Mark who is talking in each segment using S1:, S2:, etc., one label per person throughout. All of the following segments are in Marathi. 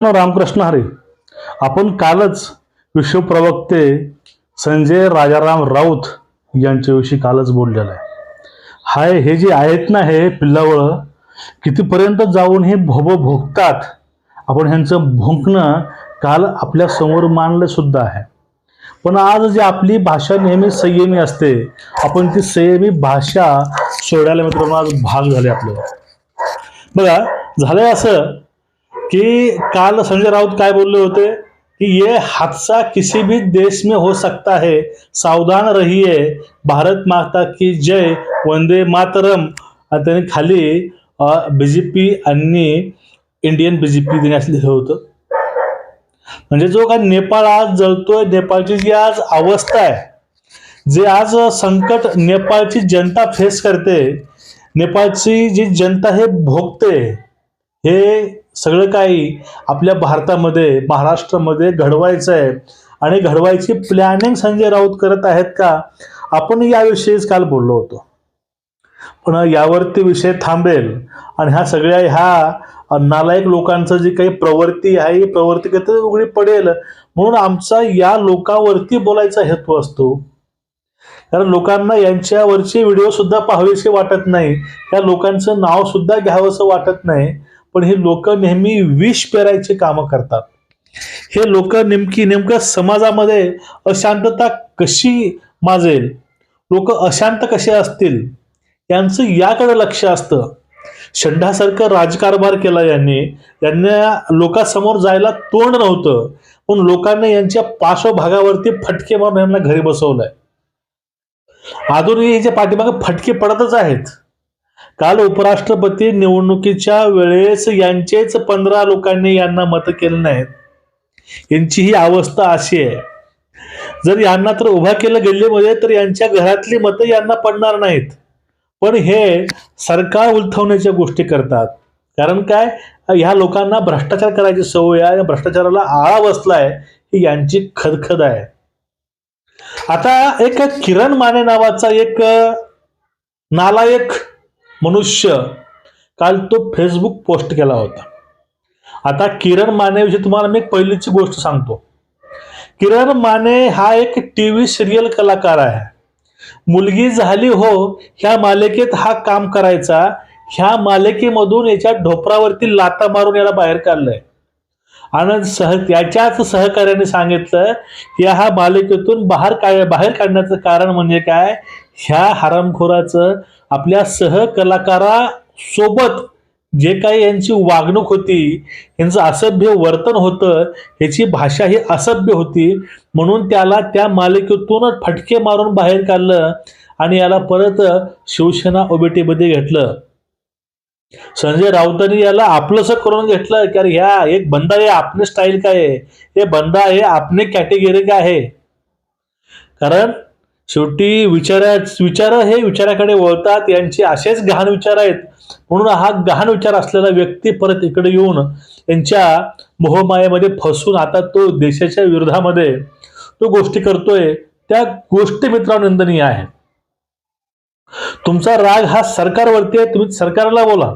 S1: रामकृष्ण हरे. आपण कालच विश्वप्रवक्ते संजय राजाराम राऊत यांच्याविषयी कालच बोललेलं आहे. हाय हे जे आहेत ना हे पिल्लावळ कितीपर्यंत जाऊन हे भोब भोगतात? आपण ह्यांचं भोंकणं काल आपल्यासमोर मांडलं सुद्धा आहे. पण आज जी आपली भाषा नेहमी संयमी असते आपण ती संयमी भाषा सोडायला मित्रांनो आज भाग झाले आपल्याला बघा झालंय असं कि काल संजय राउत काय बोलले होते? कि ये हादसा किसी भी देश में हो सकता है सावधान रहिए भारत माता की जय वंदे मातरम। आणि खाली बी जे पी आणि इंडियन बी जे पी त्यांनी असं लिहिलं होतं. म्हणजे जो काय नेपाळ आज जळतोय नेपाळची जी आज अवस्था आहे जे आज संकट नेपाळची जनता फेस करते नेपाळची जी जनता हे भोगते हे सगळं काही आपल्या भारतामध्ये महाराष्ट्रामध्ये घडवायचं आहे आणि घडवायची प्लॅनिंग संजय राऊत करत आहेत का? आपण याविषयीच काल बोललो होतो. पण यावरती विषय थांबेल. आणि ह्या सगळ्या ह्या नालायक लोकांचं जी काही प्रवृत्ती आहे ही प्रवृत्ती कधी उघडी पडेल. म्हणून आमचा या लोकांवरती बोलायचा हेतू असतो. कारण लोकांना यांच्यावरचे व्हिडिओ सुद्धा पाहावेसे वाटत नाही. त्या लोकांचं नाव सुद्धा घ्यावंसं वाटत नाही. पण हे लोक नेहमी विष पेरायचे कामं करतात. हे लोक नेमकी नेमकं समाजामध्ये अशांतता कशी माजेल? लोक अशांत कसे असतील? यांचं याकडे लक्ष असतं. शंढासारखं राजकारभार केला यांनी. यांना लोकांसमोर जायला तोंड नव्हतं. पण लोकांनी यांच्या पार्श्वभागावरती फटके मारून यांना घरी बसवलंय. अजूनही याच्या पाठीमागे फटके पडतच आहेत. काल उपराष्ट्रपती निवडणुकीच्या वेळेस यांचेच पंधरा लोकांनी यांना मत केलं नाहीत. यांची ही अवस्था अशी आहे. जर यांना तर उभा केलं गल्लीमध्ये तर यांच्या घरातली मतं यांना पडणार नाहीत. पण हे सरकार उलथवण्याच्या गोष्टी करतात. कारण काय? ह्या लोकांना भ्रष्टाचार करायची सवय आहे भ्रष्टाचाराला आळा बसलाय ही यांची खदखद आहे. आता एक किरण माने नावाचा एक नालायक मनुष्य. काल तो फेसबुक पोस्ट केला होता. आता किरण मानेविषयी तुम्हाला मी पहिलीची गोष्ट सांगतो. किरण माने हा एक टी व्ही सिरियल कलाकार आहे. मुलगी झाली हो ह्या मालिकेत हा काम करायचा. ह्या मालिकेमधून याच्या ढोपरावरती लाता मारून याला बाहेर काढलंय. आणि सह त्याच्याच सहकार्याने सांगितलं की ह्या मालिकेतून बाहेर काय बाहेर काढण्याचं कारण म्हणजे काय? ह्या हरामखोराचं आपल्या सहकलाकारासोबत जे काही यांची वागणूक होती यांचं असभ्य वर्तन होतं ह्याची भाषा ही असभ्य होती म्हणून त्याला त्या मालिकेतूनच फटके मारून बाहेर काढलं आणि याला परत शिवसेना ओबीटीमध्ये घेतलं. संजय राऊतांनी याला आपलंसं करून घेतलं की अरे ह्या एक बंदा आहे आपले स्टाईल काय आहे? हे बंदा आहे आपले कॅटेगरी काय आहे? कारण शेवटी विचारा विचार हे विचाराकडे वळतात यांचे असेच गहाण विचार आहेत. म्हणून हा गहाण विचार असलेला व्यक्ती परत इकडे येऊन यांच्या मोहमायेमध्ये फसून आता तो देशाच्या विरोधामध्ये तो गोष्टी करतोय त्या गोष्टी मित्रांनो निंदनीय आहेत. तुमचा राग हा सरकारवरती आहे तुम्ही सरकारला बोला.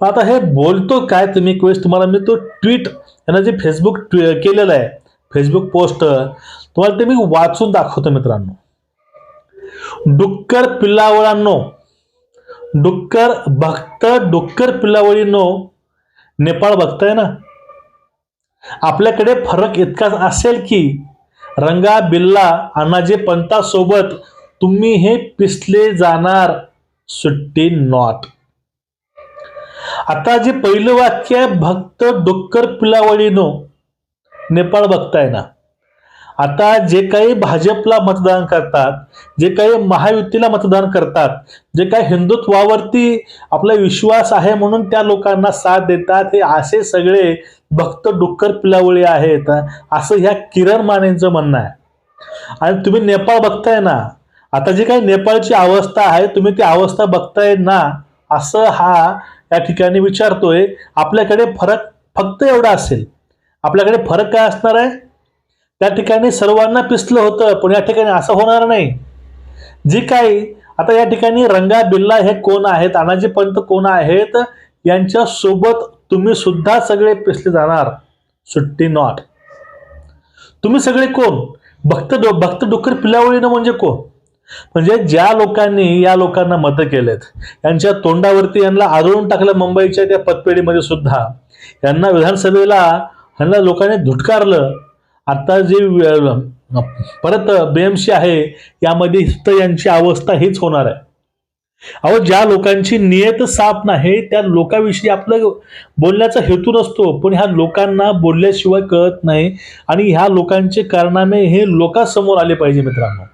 S1: आता हे बोलतो काय तुम्ही? एक वेळेस तुम्हाला मी तो ट्विट यांना जे फेसबुक केलेलं आहे फेसबुक पोस्ट तुम्हाला ते मी वाचून दाखवतो मित्रांनो. डुक्कर पिल्लावळांनो डुक्कर भक्त डुक्कर पिल्लावळींनो नेपाळ बघताय ना? आपल्याकडे फरक इतकाच असेल की रंगा बिल्ला अनाजे पंतासोबत तुम्ही हे पिसले जाणार सुट्टी नॉट. आता जे पहिलं वाक्य आहे भक्त डुक्कर पिलावळीनो नेपाळ बघताय ना? आता जे काही भाजपला मतदान करतात जे काही महायुतीला मतदान करतात जे काही हिंदुत्वावरती आपला विश्वास आहे म्हणून त्या लोकांना साथ देतात हे असे सगळे भक्त डुक्कर पिलावळी आहेत. असं ह्या किरण मानेंचं म्हणणं आहे. आणि तुम्ही नेपाळ बघताय ना आता जी काही नेपाळची अवस्था आहे तुम्ही ती अवस्था बघताय ना असं हा या ठिकाणी विचारतोय. आपल्याकडे फरक फक्त एवढा असेल. आपल्याकडे फरक काय असणार आहे? त्या ठिकाणी सर्वांना पिसलं होतं पण या ठिकाणी असं होणार नाही. जी काही आता या ठिकाणी रंगा बिल्ला हे कोण आहेत अनाजी पंत कोण आहेत यांच्या सोबत तुम्ही सुद्धा सगळे पिसले जाणार. सुट्टी नॉट तुम्ही सगळे कोण? भक्त डो भक्त डुक्कर पिलावळीनं म्हणजे कोण? म्हणजे ज्या लोकांनी या लोकांना मतं केलेत यांच्या तोंडावरती यांना आदळून टाकलं मुंबईच्या त्या पतपेढीमध्ये सुद्धा यांना विधानसभेला यांना लोकांनी धुटकारलं आता जे परत बेएमसी आहे यामध्ये तर यांची अवस्था हीच होणार आहे. अहो ज्या लोकांची नियत साफ नाही त्या लोकांविषयी आपलं बोलण्याचा हेतू नसतो पण ह्या लोकांना बोलल्याशिवाय कळत नाही आणि ह्या लोकांचे कारनामे हे लोकांसमोर आले पाहिजे मित्रांनो.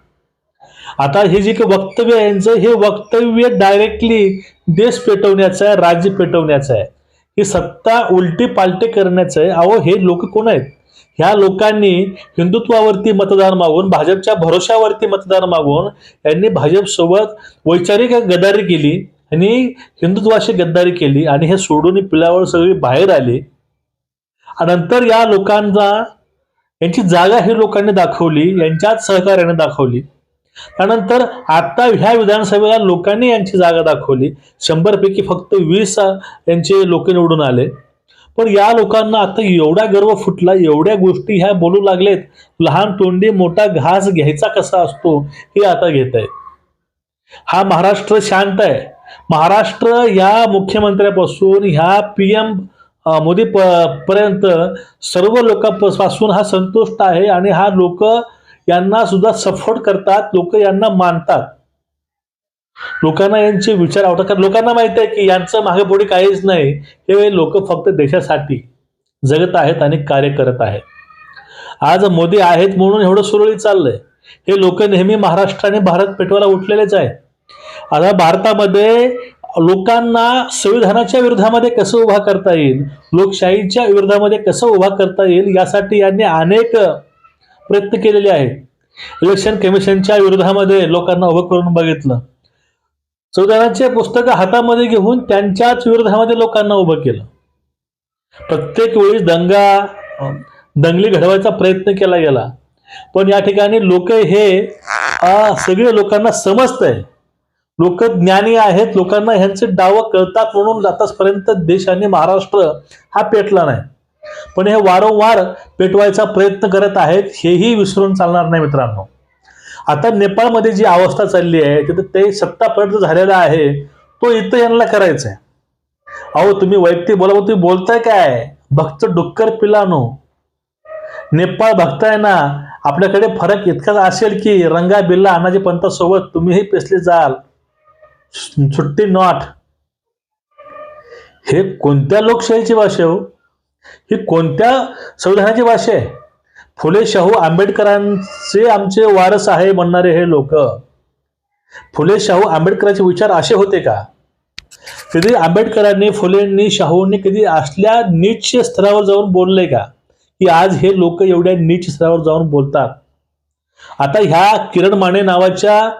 S1: आता हे जे काही वक्तव्य आहे यांचं हे वक्तव्य डायरेक्टली देश पेटवण्याचं आहे राज्य पेटवण्याचं आहे. ही सत्ता उलटी पालटे करण्याचं आहे. अहो हे लोक कोण आहेत? ह्या लोकांनी हिंदुत्वावरती मतदान मागून भाजपच्या भरोशावरती मतदान मागून यांनी भाजपसोबत वैचारिक गद्दारी केली आणि हिंदुत्वाशी गद्दारी केली आणि हे सोडून पिलावळ सगळी बाहेर आली. आणि नंतर या लोकांना यांची जागा ही लोकांनी दाखवली यांच्याच सहकार्याने दाखवली. त्यानंतर आता ह्या विधानसभेला लोकांनी यांची जागा दाखवली. शंभरपैकी फक्त वीस यांचे लोक निवडून आले. पण या लोकांना आता एवढा गर्व फुटला एवढ्या गोष्टी ह्या बोलू लागलेत लहान तोंडी मोठा घास घ्यायचा कसा असतो हे आता घेत आहे हा महाराष्ट्र शांत आहे. महाराष्ट्र या मुख्यमंत्र्यापासून ह्या पी एम मोदी प पर्यंत सर्व लोकांपासून हा संतुष्ट आहे आणि हा लोक यांना सुद्धा सपोर्ट करतात लोक यांना मानतात. लोकांना यांचे विचार आवडतात. कारण लोकांना माहीत आहे की यांचं मागे पुढे काहीच नाही. हे लोक फक्त देशासाठी जगत आहेत आणि कार्य करत आहेत. आज मोदी आहेत म्हणून एवढं सुरळीत चाललंय. हे लोक नेहमी महाराष्ट्र आणि भारत पेटवायला उठलेलेच आहे आता भारतामध्ये लोकांना संविधानाच्या विरोधामध्ये कसं उभा करता येईल लोकशाहीच्या विरोधामध्ये कसं उभा करता येईल यासाठी यांनी अनेक प्रयत्न केलेले आहेत. इलेक्शन कमिशनच्या विरोधामध्ये लोकांना उभं करून बघितलं. संविधानाचे पुस्तकं हातामध्ये घेऊन त्यांच्याच विरोधामध्ये लोकांना उभं केलं. प्रत्येक वेळी दंगा दंगली घडवायचा प्रयत्न केला गेला. पण या ठिकाणी लोक हे सगळे लोकांना समजतंय लोक ज्ञानी आहेत लोकांना ह्यांचे डाव कळतात म्हणून आतापर्यंत देशाने महाराष्ट्र हा पेटला नाही. पण हे वारंवार पेटवायचा प्रयत्न करत आहेत हेही विसरून चालणार नाही मित्रांनो. आता नेपाळमध्ये जी अवस्था चालली आहे तिथं ते सत्ता झालेला आहे तो इथं यांना करायचा आहे अहो तुम्ही वैयक्तिक बोला तुम्ही बोलताय काय? भक्त डुक्कर पिलानो. नेपाळ बघताय ना आपल्याकडे फरक इतकाच असेल की रंगा बिल्ला अनाजी पंतासोबत तुम्हीही पेसले जाल. सुट्टी नॉट. हे कोणत्या लोकशाहीची भाषा आहे हो? ही कोणत्या संविधानाची भाषा आहे? फुले शाहू आंबेडकरांचे आमचे वारस आहे म्हणणारे हे लोक. फुले शाहू आंबेडकरांचे विचार असे होते का? कधी आंबेडकरांनी फुलेंनी शाहूंनी कधी असल्या नीच स्तरावर जाऊन बोलले का? की आज हे लोक एवढ्या नीच स्तरावर जाऊन बोलतात. आता ह्या किरण माने नावाच्या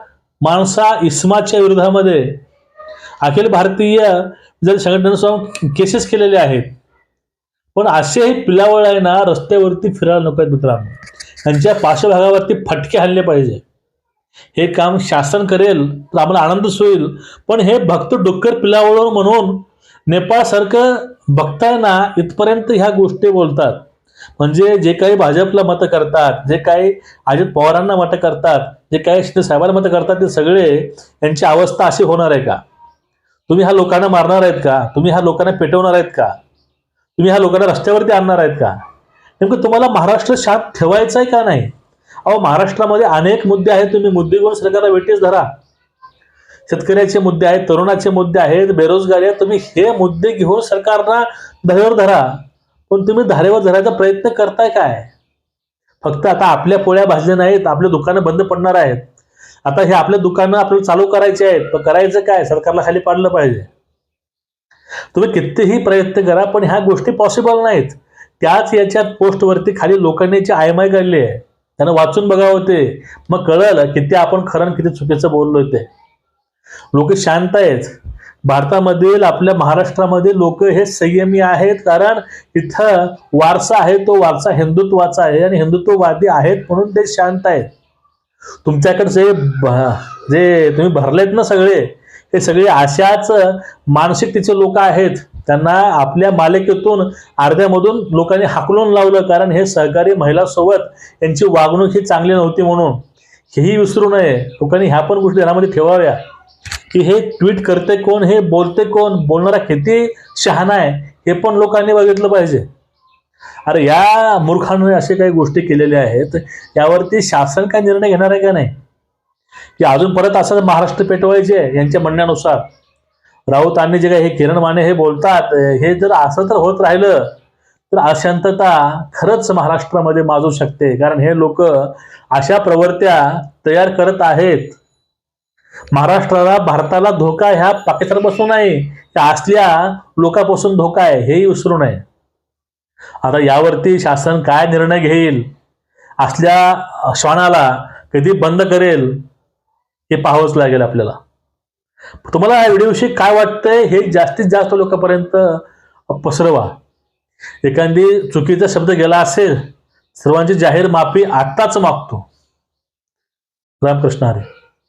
S1: माणसा इस्माच्या विरोधामध्ये अखिल भारतीय जर संघटनेसमोर केसेस केलेले आहेत. पण असेही पिलावळ आहे ना रस्त्यावरती फिरायला नको आहेत मित्रांनो. त्यांच्या पार्श्वभागावरती फटके हल्ले पाहिजे. हे काम शासन करेल तर आम्हाला आनंदच होईल. पण हे भक्त डुक्कर पिलावळ म्हणून नेपाळसारखं बघताय ना इथपर्यंत ह्या गोष्टी बोलतात. म्हणजे जे काही भाजपला मतं करतात जे काही अजित पवारांना मतं करतात जे काही शिंदे साहेबांना मतं करतात ते सगळे यांची अवस्था अशी होणार आहे का? तुम्ही ह्या लोकांना मारणार आहेत का? तुम्ही ह्या लोकांना पेटवणार आहेत का? तुम्ही ह्या लोकांना रस्त्यावरती आणणार आहेत का? नेमकं तुम्हाला महाराष्ट्र शांत ठेवायचा आहे का नाही? अहो महाराष्ट्रामध्ये अनेक मुद्दे आहेत. तुम्ही मुद्दे घेऊन सरकारला वेटीस धरा. शेतकऱ्याचे मुद्दे आहेत तरुणाचे मुद्दे आहेत बेरोजगारी आहेत. तुम्ही हे मुद्दे घेऊन सरकारला धारेवर धरा. पण तुम्ही धारेवर धरायचा प्रयत्न करताय काय? फक्त आता आपल्या पोळ्या भाजल्या नाहीत आपले दुकानं बंद पडणार आहेत. आता हे आपले दुकानं आपल्याला चालू करायचे आहेत. पण करायचं काय? सरकारला खाली पाडलं पाहिजे. तुम्ही कितीही प्रयत्न करा पण ह्या गोष्टी पॉसिबल नाहीत. त्याच याच्यात पोस्टवरती खाली लोकांनी जी आयमाय काढली आहे त्यांना वाचून बघावं ते मग कळलं किती आपण खरं किती चुकीचं बोललो ते लोक शांत आहेत. भारतामधील आपल्या महाराष्ट्रामध्ये लोक हे संयमी आहेत कारण इथं वारसा आहे तो वारसा हिंदुत्वाचा आहे आणि हिंदुत्ववादी आहेत म्हणून ते शांत आहेत. तुमच्याकडे जे भ- जे तुम्ही भरलेत ना सगळे हे सगळे अशाच मानसिकतेचे लोक आहेत. त्यांना आपल्या मालिकेतून अर्ध्यामधून लोकांनी हाकलून लावलं कारण हे सहकारी महिलासोबत यांची वागणूक ही चांगली नव्हती म्हणून. हेही विसरू नये. लोकांनी ह्या पण गोष्टी ध्यानामध्ये ठेवाव्या. की हे ट्विट करते कोण हे बोलते कोण बोलणारा किती शहाणा आहे हे पण लोकांनी बघितलं पाहिजे. अरे या मूर्खांमुळे असे काही गोष्टी केलेल्या आहेत. यावरती शासन काय निर्णय घेणार आहे का नाही? की अजून परत असं महाराष्ट्र पेटवायचे यांच्या म्हणण्यानुसार राऊतांनी जे काही हे किरण माने हे बोलतात हे जर असं तर होत राहिलं तर अशांतता खरंच महाराष्ट्रामध्ये माजू शकते. कारण हे लोक अशा प्रवृत्त्या तयार करत आहेत. महाराष्ट्राला भारताला धोका ह्या पाकिस्तानपासून नाही त्या असल्या लोकांपासून धोका आहे हेही विसरू नये. आता यावरती शासन काय निर्णय घेईल? असल्या श्वानाला कधी बंद करेल? हे पाहावंच लागेल आपल्याला. तुम्हाला या व्हिडिओविषयी काय वाटतंय हे जास्तीत जास्त लोकांपर्यंत पसरवा. एखादी चुकीचा शब्द गेला असेल सर्वांची जाहीर माफी आत्ताच मागतो. रामकृष्ण हरे.